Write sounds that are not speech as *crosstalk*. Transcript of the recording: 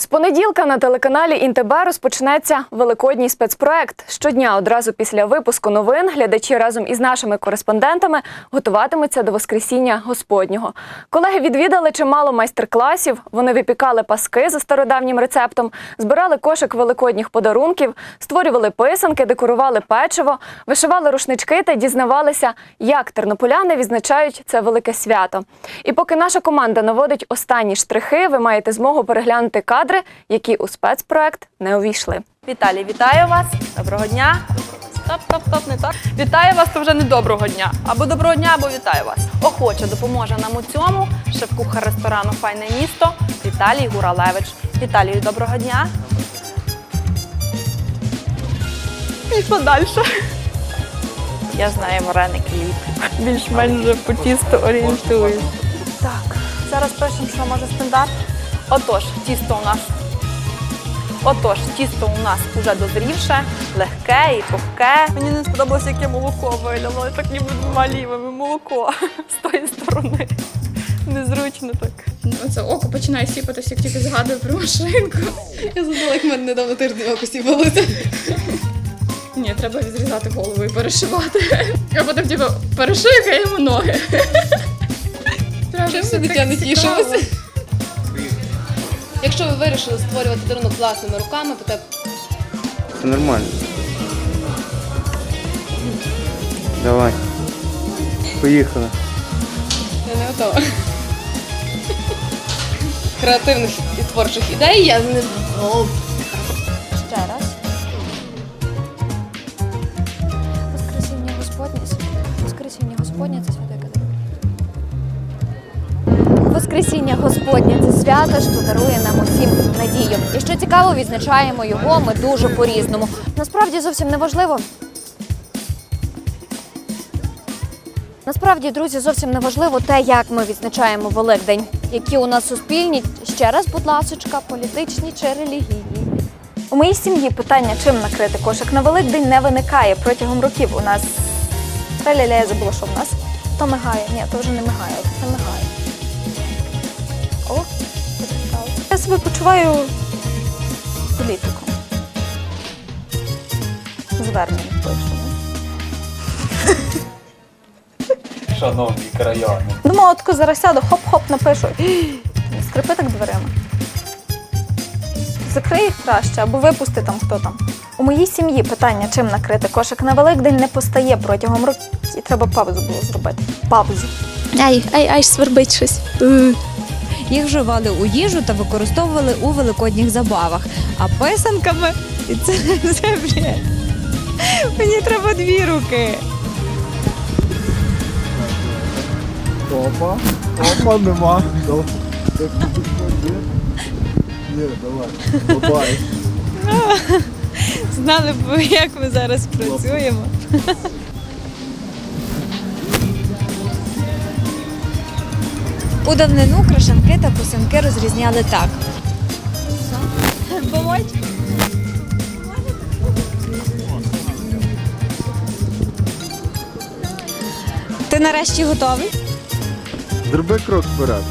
З понеділка на телеканалі Інтеб розпочнеться великодній спецпроект. Щодня, одразу після випуску новин, глядачі разом із нашими кореспондентами готуватимуться до Воскресіння Господнього. Колеги відвідали чимало майстер-класів. Вони випікали паски за стародавнім рецептом, збирали кошик великодніх подарунків, створювали писанки, декорували печиво, вишивали рушнички та дізнавалися, як тернополяни відзначають це велике свято. І поки наша команда наводить останні штрихи, ви маєте змогу переглянути кадри, які у спецпроект не увійшли. Віталій, вітаю вас. Доброго дня. Стоп, стоп, стоп, не так. Вітаю вас, то вже не доброго дня. Або доброго дня, або вітаю вас. Охоче допоможе нам у цьому шеф-кухар ресторану Файне місто Віталій Гуралевич. Віталію, доброго дня. І що далі? Я знаю вареники ліплю. Більш-менш по тісту орієнтуюсь. Так, зараз пишемо, що може стандарт. Отож, тісто у нас Отож, тісто у нас уже дозрівше, легке і пухке. Мені не сподобалося, яке молоко виляло. Так ніби двома лівими молоко з тої сторони. Незручно так. Оце око починає сіпатися, як тільки згадую про машинку. Я забула, як в мене недавно тиждень око сіпалося. Ні, треба відрізати голову і перешивати. А потім типу, перешикаємо ноги. Чим ви дитя не тішилося? Якщо ви вирішили створювати дарунок власними руками, то так Все нормально. Давай. Поїхали. я не готова. Креативних і творчих ідей я не Ще раз. Воскресіння Господнє. Воскресіння Господнє це Воскресіння Господнє це свято, що дарує нам усім надію. І що цікаво, відзначаємо його ми дуже по-різному. Насправді зовсім не важливо. Насправді, друзі, зовсім не важливо те, як ми відзначаємо Великдень, які у нас суспільні, ще раз, будь ласочка, політичні чи релігійні. У моїй сім'ї питання, чим накрити кошик на Великдень, не виникає протягом років. У нас Та-ля-ля, я забула, що в нас. То мигає. Ні, то вже не мигає, це мигає. Себе почуваю політиком. Звернення пишемо. Шановні краяни. Думала, тако зараз сяду, хоп-хоп, напишу. Скрипи так дверима. Закрий їх краще або випусти там хто там. У моїй сім'ї питання, чим накрити кошик на Великдень, не постає протягом років. І треба паузу було зробити. Паузу. Ай, ай, ай, свербить щось. Їх вживали у їжу та використовували у великодніх забавах. А писанками і це, *laughs* бред. Мені треба дві руки. Опа. Опа, нема. Ні, давай. Бабай. *laughs* Знали б, як ми зараз працюємо. У давнину крашанки та писанки розрізняли так. Помочь? Ти нарешті готовий? Зроби крок вперед.